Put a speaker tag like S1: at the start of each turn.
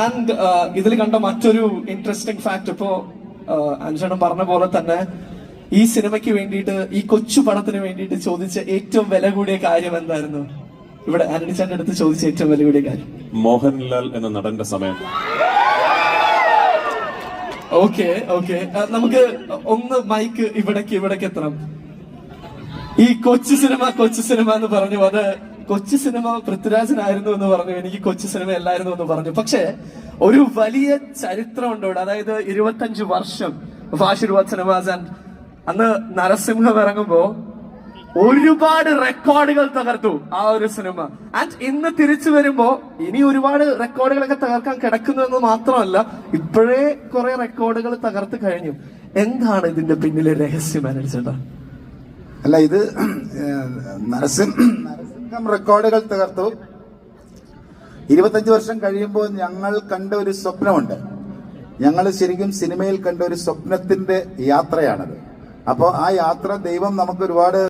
S1: And ഇതിൽ കണ്ട മറ്റൊരു ഇൻട്രസ്റ്റിംഗ് ഫാക്ട് ഇപ്പോ അഞ്ചണം പറഞ്ഞ പോലെ തന്നെ ഈ സിനിമയ്ക്ക് വേണ്ടിയിട്ട് ഈ കൊച്ചു പടത്തിന് വേണ്ടിയിട്ട് ചോദിച്ച ഏറ്റവും വില കൂടിയ കാര്യം എന്തായിരുന്നു? ഇവിടെ ആന്റണി ചാന്റെ അടുത്ത് ചോദിച്ച ഏറ്റവും വില കൂടിയ കാര്യം.
S2: മോഹൻലാൽ എന്ന നടന്റെ സമയം.
S1: ഓക്കെ ഓക്കെ നമുക്ക് ഒന്ന് മൈക്ക് ഇവിടേക്ക് ഇവിടേക്ക് എത്തണം. ഈ കൊച്ചു സിനിമ കൊച്ചു സിനിമ എന്ന് പറഞ്ഞു അത് കൊച്ചു സിനിമ പൃഥ്വിരാജനായിരുന്നു എന്ന് പറഞ്ഞു. എനിക്ക് കൊച്ചു സിനിമ അല്ലായിരുന്നു എന്ന് പറഞ്ഞു. പക്ഷേ ഒരു വലിയ ചരിത്രമുണ്ട് ഇവിടെ. അതായത് ഇരുപത്തഞ്ച് വർഷം ഫാഷിർവാദ് സിനിമാസ് ആൻഡ് അന്ന് നരസിംഹം ഇറങ്ങുമ്പോ ഒരുപാട് റെക്കോർഡുകൾ തകർത്തു ആ ഒരു സിനിമ. ആൻഡ് ഇന്ന് തിരിച്ചു വരുമ്പോ ഇനി ഒരുപാട് റെക്കോർഡുകളൊക്കെ തകർക്കാൻ കിടക്കുന്നു എന്ന് മാത്രമല്ല ഇപ്പോഴേ കുറെ റെക്കോർഡുകൾ തകർത്ത് കഴിഞ്ഞു. എന്താണ് ഇതിന്റെ പിന്നിലെ രഹസ്യം അനുസരിച്ചത്
S3: അല്ല ഇത് നരസിം നരസിംഹ നരസിംഹം റെക്കോർഡുകൾ തകർത്തു. ഇരുപത്തഞ്ച് വർഷം കഴിയുമ്പോൾ ഞങ്ങൾ കണ്ട ഒരു സ്വപ്നമുണ്ട്. ഞങ്ങൾ ശരിക്കും സിനിമയിൽ കണ്ട ഒരു സ്വപ്നത്തിന്റെ യാത്രയാണത്. അപ്പോൾ ആ യാത്ര ദൈവം നമുക്ക് ഒരുപാട്